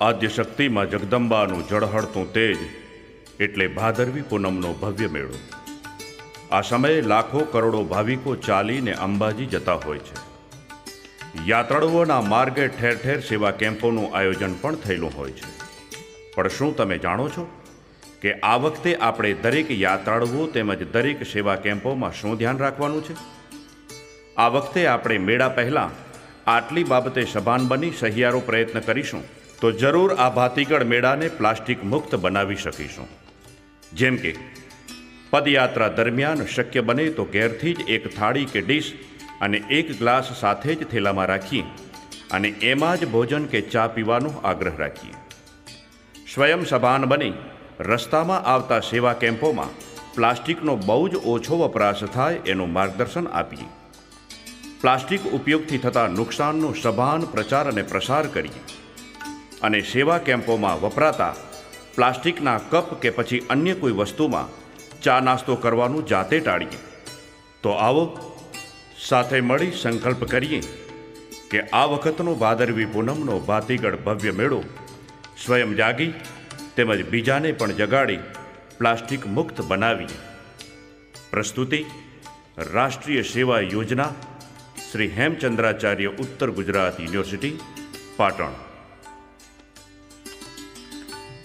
આદ્યશક્તિમાં જગદંબાનું જળહળતું તેજ એટલે ભાદરવી પૂનમનો ભવ્ય મેળો. આ સમયે લાખો કરોડો ભાવિકો ચાલીને અંબાજી જતા હોય છે. યાત્રાળુઓના માર્ગે ઠેર ઠેર સેવા કેમ્પોનું આયોજન પણ થયેલું હોય છે. પણ શું તમે જાણો છો કે આ વખતે આપણે દરેક યાત્રાળુઓ તેમજ દરેક સેવા કેમ્પોમાં શું ધ્યાન રાખવાનું છે? આ વખતે આપણે મેળા પહેલાં આટલી બાબતે સભાન બની સહિયારો પ્રયત્ન કરીશું. તો જરૂર આ ભાતીગળ મેળાને પ્લાસ્ટિક મુક્ત બનાવી શકીશું. જેમ કે, પદયાત્રા દરમિયાન શક્ય બને તો ઘેરથી જ એક થાળી કે ડીશ અને એક ગ્લાસ સાથે જ થેલામાં રાખીએ અને એમાં જ ભોજન કે ચા પીવાનો આગ્રહ રાખીએ. સ્વયં સભાન બની રસ્તામાં આવતા સેવા કેમ્પોમાં પ્લાસ્ટિકનો બહુ જ ઓછો વપરાશ થાય એનું માર્ગદર્શન આપીએ. પ્લાસ્ટિક ઉપયોગથી થતા નુકસાનનો સભાન પ્રચાર અને પ્રસાર કરીએ. અને સેવા કેમ્પોમાં વપરાતા પ્લાસ્ટિકના કપ કે પછી અન્ય કોઈ વસ્તુમાં ચા નાસ્તો કરવાનું જાતે ટાળીએ. તો આવો સાથે મળી સંકલ્પ કરીએ કે આ વખતનો ભાદરવી પૂનમનો ભાતીગળ ભવ્ય મેળો સ્વયં જાગી તેમજ બીજાને પણ જગાડી પ્લાસ્ટિક મુક્ત બનાવીએ. પ્રસ્તુતિ, રાષ્ટ્રીય સેવા યોજના, શ્રી હેમચંદ્રાચાર્ય ઉત્તર ગુજરાત યુનિવર્સિટી, પાટણ.